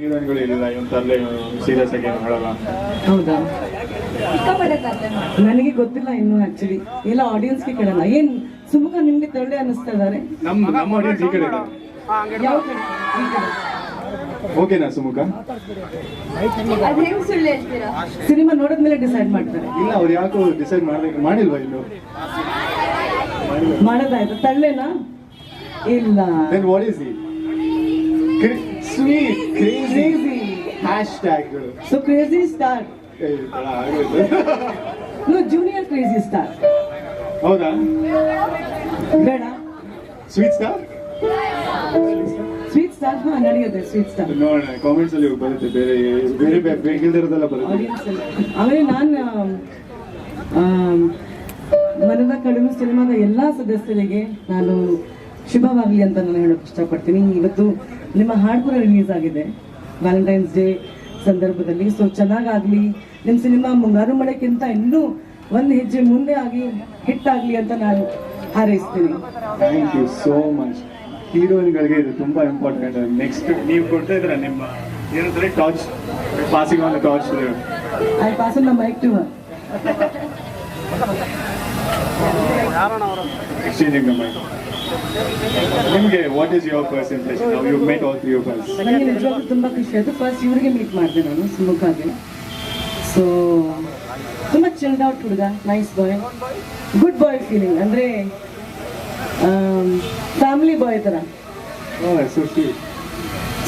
ಹೀರೋಯಿನ್ಗಳು ಇಲ್ಲ ಇವನ್ ತರಲೆ ಸೀರಿಯಸ್ ಆಗಿ ಏನು ಹೇಳಲ್ಲ ಹೌದಾ ಸಿಕ್ಕಾಪಟ್ಟೆ ತರಲೆ ನನಗೆ ಗೊತ್ತಿಲ್ಲ ಇನ್ನು ಆಕ್ಚುಲಿ ಎಲ್ಲ ಆಡಿಯನ್ಸ್ಗೆ ಕೇಳಲ್ಲ. ಏನ್ ಸುಮುಖ ನಿಮ್ಗೆ ತಳ್ಳೆ ಅನ್ನಿಸ್ತಾ ಇದಾರೆ? ನಮ್ ನಮ್ಮ ಆಡಿಯನ್ಸ್ ಈ ಕಡೆ ಇದೆ. ಯಾವ ಕಡೆ ಈ ಕಡೆ? ಓಕೆನಾ ಸುಮುಖ? ಅದ್ ಹೆಂಗ್ ಸುಳ್ಳು ಹೇಳ್ತೀರಾ? ಸಿನಿಮಾ ನೋಡಿದ್ಮೇಲೆ ಡಿಸೈಡ್ ಮಾಡ್ತಾರೆ. ಇಲ್ಲ ಅವ್ರು ಯಾಕೋ ಡಿಸೈಡ್ ಮಾಡ್ಲಿಕ್ಕೆ ಮಾಡಿಲ್ವಾ ಇನ್ನು? ಮಾಡೋದಾಯ್ತು. ತಳ್ಳೆನಾ? ಇಲ್ಲ. ದೆನ್ ವಾಟ್ ಇಸ್ ಈ ಸ್ವೀಟ್ ಕ್ರೇಜಿ ಹ್ಯಾಶ್ ಟ್ಯಾಗ್ಗಳು so crazy star no junior crazy star ಹೌದಾ? ಬೇಡ. ಸ್ವೀಟ್ ಸ್ಟಾರ್ ಸ್ವೀಟ್ ಸ್ಟಾರ್ ಹಾ ನಡೆಯುತ್ತೆ ಸ್ವೀಟ್ ಸ್ಟಾರ್ ನೋಡೋಣ ಕಾಮೆಂಟ್ಸ್ ಅಲ್ಲಿ ಬರುತ್ತೆ ಬೇರೆ ಬೇರೆ ಬೇಕಿಲ್ದಿರೋದೆಲ್ಲ ಬರುತ್ತೆ. ಆಮೇಲೆ ನಾನು ಮನದ ಕಡಿಮೆ ಸಿನಿಮಾದ ಎಲ್ಲಾ ಸದಸ್ಯರಿಗೆ ನಾನು ಶುಭವಾಗಲಿ ಅಂತ ನಾನು ಹೇಳೋಕೆ ಇಷ್ಟಪಡ್ತೀನಿ. ಇವತ್ತು ನಿಮ್ಮ ಹಾಡು ಕೂಡ ರಿಲೀಸ್ ಆಗಿದೆ. ವ್ಯಾಲೆಂಟೈನ್ಸ್ ಡೇ ಸಂದರ್ಭದಲ್ಲಿ. ಸೊ ಚೆನ್ನಾಗಾಗಲಿ. ನಿಮ್ಮ ಸಿನಿಮಾ ಮುಂಗಾರು ಮಳೆಕ್ಕಿಂತ ಇನ್ನೂ ಒಂದು ಹೆಜ್ಜೆ ಮುಂದೆ ಆಗಿ ಹಿಟ್ ಆಗಲಿ ಅಂತ ನಾನು ಹಾರೈಸ್ತೀನಿ. ಥ್ಯಾಂಕ್ ಯು ಸೋ ಮಚ್ ಹೀರೋಯಿನ್ಗಳಿಗೆ ಇದು ತುಂಬಾ ಇಂಪಾರ್ಟೆಂಟ್ ನೆಕ್ಸ್ಟ್ ನೀವು ಕೊಡ್ತಾ ಇದ್ರ ನಿಮ್ಮ ಏನಂತಾರೆ? Torch passing on torch I pass the mic to exchanging the mic ನಿಮಗೆ what is your first impression ನಾವು you mate all three of us ನನಗೆ ನಿಜವಾಗ್ಲೂ ತುಂಬ ಖುಷಿ ಆಯಿತು. ಫಸ್ಟ್ ಇವರಿಗೆ ಮೀಟ್ ಮಾಡಿದೆ ನಾನು ಸುಮುಖಾಗೆ ಸೊ ತುಂಬ ಚಿಲ್ಡ್ ಔಟ್ ಹುಡುಗ nice boy good boy feeling ಅಂದರೆ ಫ್ಯಾಮಿಲಿ ಬಾಯ್ ಥರ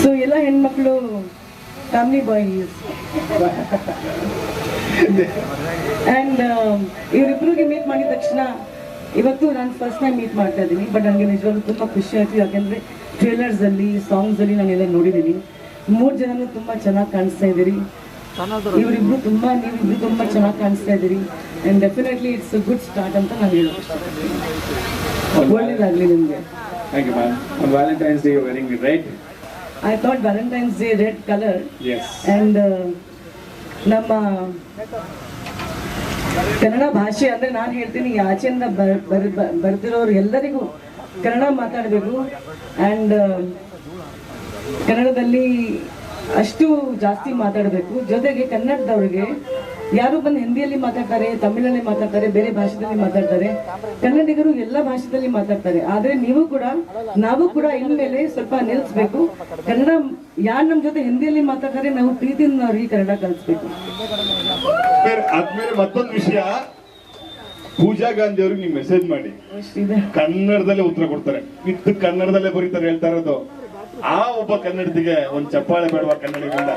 ಸೊ ಎಲ್ಲ ಹೆಣ್ಮಕ್ಳು ಫ್ಯಾಮಿಲಿ ಬಾಯ್ ಆ್ಯಂಡ್ ಇವರಿಬ್ಬರಿಗೆ ಮೀಟ್ ಮಾಡಿದ ತಕ್ಷಣ ಇವತ್ತು ನಾನು ಫಸ್ಟ್ ಟೈಮ್ ಮೀಟ್ ಮಾಡ್ತಾ ಇದ್ದೀನಿ ಬಟ್ ನನಗೆ ನಿಜವಾಗ್ಲೂ ತುಂಬ ಖುಷಿ ಆಯಿತು. ಯಾಕೆಂದರೆ ಟ್ರೇಲರ್ಸಲ್ಲಿ ಸಾಂಗ್ಸಲ್ಲಿ ನಾನೆಲ್ಲ ನೋಡಿದ್ದೀನಿ. ಮೂರು ಜನನು ತುಂಬ ಚೆನ್ನಾಗಿ ಕಾಣಿಸ್ತಾ ಇದ್ದೀರಿ. ಇವರಿಬ್ರು ತುಂಬ ನೀವಿಬ್ರು ತುಂಬ ಚೆನ್ನಾಗಿ ಕಾಣಿಸ್ತಾ ಇದ್ದೀರಿ. And definitely it's good start ಅಂತ ನಾನು ಇಷ್ಟಪಡ್ತೀನಿ ಒಳ್ಳೇದಾಗಲಿ ನಿಮಗೆ. Thank you ma'am Valentine's day wearing red I thought Valentine's day red colour and ನಮ್ಮ ಕನ್ನಡ ಭಾಷೆ ಅಂದ್ರೆ ನಾನು ಹೇಳ್ತೀನಿ, ಈ ಆಚೆಯಿಂದ ಬರ್, ಬರ್- ಬರ್ದಿರೋರು ಎಲ್ಲರಿಗೂ ಕನ್ನಡ ಮಾತಾಡಬೇಕು. ಆ್ಯಂಡ್ ಕನ್ನಡದಲ್ಲಿ ಅಷ್ಟು ಜಾಸ್ತಿ ಮಾತಾಡಬೇಕು. ಜೊತೆಗೆ ಕನ್ನಡದವ್ರಿಗೆ ಯಾರು ಬಂದು ಹಿಂದಿಯಲ್ಲಿ ಮಾತಾಡ್ತಾರೆ, ತಮಿಳಲ್ಲಿ ಮಾತಾಡ್ತಾರೆ, ಬೇರೆ ಭಾಷೆದಲ್ಲಿ ಮಾತಾಡ್ತಾರೆ, ಕನ್ನಡಿಗರು ಎಲ್ಲ ಭಾಷೆದಲ್ಲಿ ಮಾತಾಡ್ತಾರೆ. ಆದ್ರೆ ನೀವು ಕೂಡ, ನಾವು ಕೂಡ ಇನ್ಮೇಲೆ ಸ್ವಲ್ಪ ನಿಲ್ಲಿಸ್ಬೇಕು ಕನ್ನಡ, ಯಾರು ನಮ್ಮ ಜೊತೆ ಹಿಂದಿಯಲ್ಲಿ ಮಾತಾಡ್ತಾರೆ, ನಾವು ಪ್ರೀತಿಯಿಂದ ಅವ್ರಿಗೆ ಕನ್ನಡ ಕಲಿಸ್ಬೇಕು. ಆದ್ಮೇಲೆ ಮತ್ತೊಂದು ವಿಷಯ. ಪೂಜಾ ಗಾಂಧಿ ಅವ್ರಿಗೆ ನೀವು ಮೆಸೇಜ್ ಮಾಡಿ. ಕನ್ನಡದಲ್ಲೇ ಉತ್ತರ ಕೊಡ್ತಾರೆ. ಇಟ್ಟು ಕನ್ನಡದಲ್ಲೇ ಬರೀತಾರೆ ಹೇಳ್ತಾ ಇರೋದು. ಆ ಒಬ್ಬ ಕನ್ನಡತಿಗೆ ಒಂದ್ ಚಪ್ಪಾಳೆ ಬೇಡವಾ ಕನ್ನಡಿಗರಿಂದ